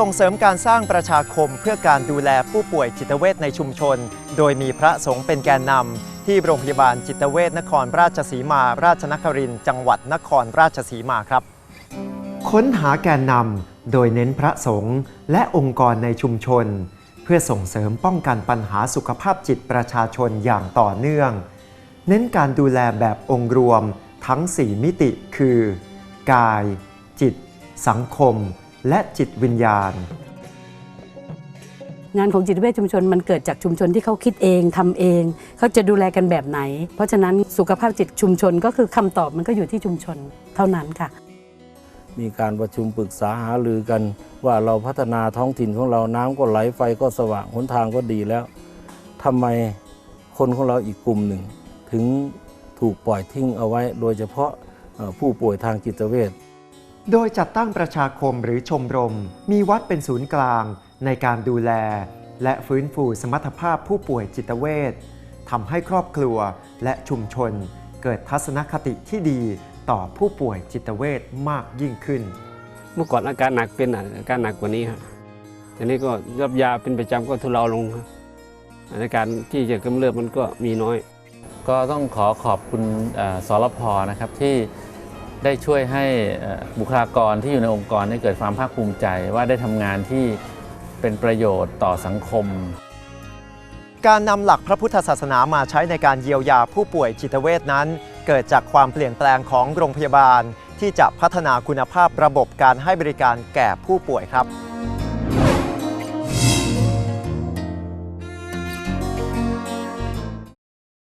ส่งเสริมการสร้างประชาคมเพื่อการดูแลผู้ป่วยจิตเวชในชุมชน โดยมีพระสงฆ์เป็นแกนนำที่โรงพยาบาลจิตเวชนครราชสีมาราชนครินทร์จังหวัดนครราชสีมาครับ ค้นหาแกนนำโดยเน้นพระสงฆ์และองค์กรในชุมชน เพื่อส่งเสริมป้องกันปัญหาสุขภาพจิตประชาชนอย่างต่อเนื่อง เน้นการดูแลแบบองค์รวมทั้ง 4 มิติคือ กาย จิต สังคม และจิตวิญญาณ งานของจิตเวชชุมชนมันเกิดจากชุมชนที่เขาคิดเองทำเอง เขาจะดูแลกันแบบไหน เพราะฉะนั้นสุขภาพจิตชุมชนก็คือคำตอบมันก็อยู่ที่ชุมชนเท่านั้นค่ะ มีการประชุมปรึกษาหารือกัน ว่าเราพัฒนาท้องถิ่นของเราน้ำก็ไหลไฟก็สว่างหนทางก็ดีแล้วทำไมคนของเราอีกกลุ่มหนึ่ง ถึงถูกปล่อยทิ้งเอาไว้ โดยเฉพาะเอ่อผู้ป่วยทางจิตเวช โดยจัดตั้งประชาคมหรือชมรม มีวัดเป็นศูนย์กลางในการดูแล และฟื้นฟูสมรรถภาพผู้ป่วยจิตเวชทำให้ครอบครัวและชุมชน เกิดทัศนคติที่ดีต่อผู้ป่วยจิตเวชมากยิ่งขึ้น เมื่อก่อนอาการหนักเป็นอาการหนักกว่านี้ครับทีนี้ก็รับยาเป็นประจำก็ทุเลาลงครับอาการที่จะกำเริบมันก็มีน้อย ก็ต้องขอขอบคุณเอ่อสรพนะครับที่ ได้ช่วยให้บุคลากรที่อยู่ในองค์กรได้เกิดความภาคภูมิใจ ว่าได้ทำงานที่เป็นประโยชน์ต่อสังคม การนำหลักพระพุทธศาสนามาใช้ในการเยียวยาผู้ป่วยจิตเวชนั้น เกิดจากความเปลี่ยนแปลงของโรงพยาบาล ที่จะพัฒนาคุณภาพระบบการให้บริการแก่ผู้ป่วยครับ